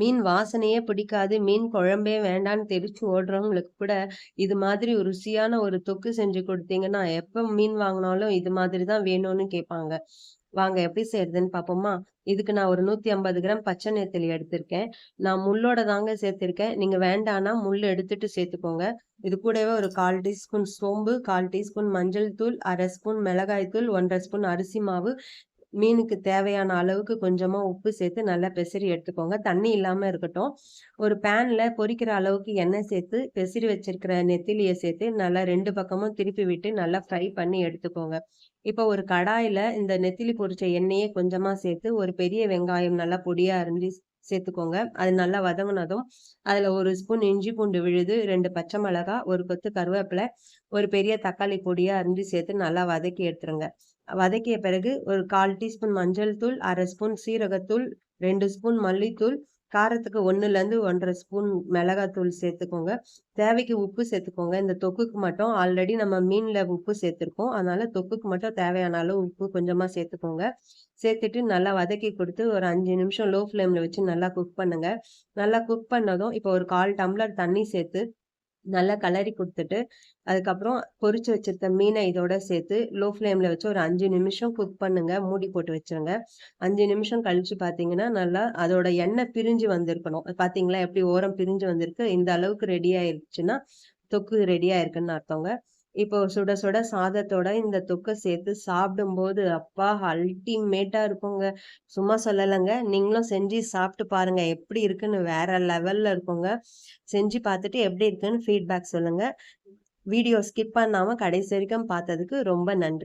மீன் வாசனையே பிடிக்காது, மீன் குழம்பே வேண்டான்னு தெரிச்சு ஓடுறவங்களுக்கு கூட, இது மாதிரி ருசியான ஒரு தொக்கு செஞ்சு கொடுத்தீங்கன்னா எப்போ மீன் வாங்கினாலும் இது மாதிரி தான் வேணும்னு கேட்பாங்க. வாங்க எப்படி செய்யறதுன்னு பார்ப்போமா? இதுக்கு நான் ஒரு 150 கிராம் பச்சை நெத்திலி எடுத்திருக்கேன். நான் முள்ளோட தாங்க சேர்த்திருக்கேன். நீங்க வேண்டானா முள் எடுத்துட்டு சேர்த்துக்கோங்க. இது கூடவே ஒரு 1/4 டீஸ்பூன் சோம்பு, 1/4 டீஸ்பூன் மஞ்சள் தூள், அரை ஸ்பூன் மிளகாய் தூள், 1 1/2 ஸ்பூன் அரிசி மாவு, மீனுக்கு தேவையான அளவுக்கு கொஞ்சமா உப்பு சேர்த்து நல்லா பெசரி எடுத்துக்கோங்க. தண்ணி இல்லாம இருக்கட்டும். ஒரு பேன்ல பொரிக்கிற அளவுக்கு எண்ணெய் சேர்த்து, பெசரி வச்சிருக்கிற நெத்திலிய சேர்த்து நல்லா ரெண்டு பக்கமும் திருப்பி விட்டு நல்லா ஃப்ரை பண்ணி எடுத்துக்கோங்க. இப்போ ஒரு கடாயில இந்த நெத்திலி பொரிச்ச எண்ணெயை கொஞ்சமா சேர்த்து, ஒரு பெரிய வெங்காயம் நல்லா பொடியா அரிஞ்சு சேர்த்துக்கோங்க. அது நல்லா வதங்கினதும் அதில் ஒரு ஸ்பூன் இஞ்சி பூண்டு விழுது, ரெண்டு பச்சை மிளகா, ஒரு கொத்து கருவேப்பிலை ஒரு பெரிய தக்காளி பொடியாக அரிஞ்சு சேர்த்து நல்லா வதக்கி எடுத்துருங்க. வதக்கிய பிறகு ஒரு 1/4 டீஸ்பூன் மஞ்சள் தூள், அரை ஸ்பூன் சீரகத்தூள், ரெண்டு ஸ்பூன் மல்லித்தூள், காரத்துக்கு 1லேருந்து 1 1/2 ஸ்பூன் மிளகாத்தூள் சேர்த்துக்கோங்க. தேவைக்கு உப்பு சேர்த்துக்கோங்க. இந்த தொக்குக்கு மட்டும் ஆல்ரெடி நம்ம மீனில் உப்பு சேர்த்துருக்கோம். அதனால் தொக்குக்கு மட்டும் தேவையான அளவு உப்பு கொஞ்சமாக சேர்த்துக்கோங்க. சேர்த்துட்டு நல்லா வதக்கி கொடுத்து ஒரு அஞ்சு நிமிஷம் லோ ஃப்ளேமில் வச்சு நல்லா குக் பண்ணுங்கள் நல்லா குக் பண்ணதும், இப்போ ஒரு 1/4 டம்ளர் தண்ணி சேர்த்து, நல்லா கிளறி கொடுத்துட்டு அதுக்கப்புறம் பொறிச்சு வச்சிருக்க மீனை இதோட சேர்த்து, லோ ஃப்ளேமில் வச்சு ஒரு அஞ்சு நிமிஷம் குக் பண்ணுங்க. மூடி போட்டு வச்சுருங்க. அஞ்சு நிமிஷம் கழிச்சு பார்த்தீங்கன்னா, நல்லா அதோட எண்ணெய் பிரிஞ்சு வந்திருக்கணும். பார்த்தீங்களா எப்படி ஓரம் பிரிஞ்சு வந்திருக்கு? இந்த அளவுக்கு ரெடி ஆயிருச்சுன்னா, தொக்கு ரெடி ஆயிருக்குன்னு அர்த்தங்க. இப்போ சுட சுட சாதத்தோட இந்த தொக்க சேர்த்து சாப்பிடும்போது, அப்பா! அல்டிமேட்டா இருக்குங்க. சும்மா சொல்லலைங்க நீங்களும் செஞ்சு சாப்பிட்டு பாருங்க. எப்படி இருக்குன்னு வேற லெவல்ல இருக்குங்க. செஞ்சு பார்த்துட்டு எப்படி இருக்குன்னு ஃபீட்பேக் சொல்லுங்க. வீடியோ ஸ்கிப் பண்ணாம கடைசி வரைக்கும் பார்த்ததுக்கு ரொம்ப நன்றி.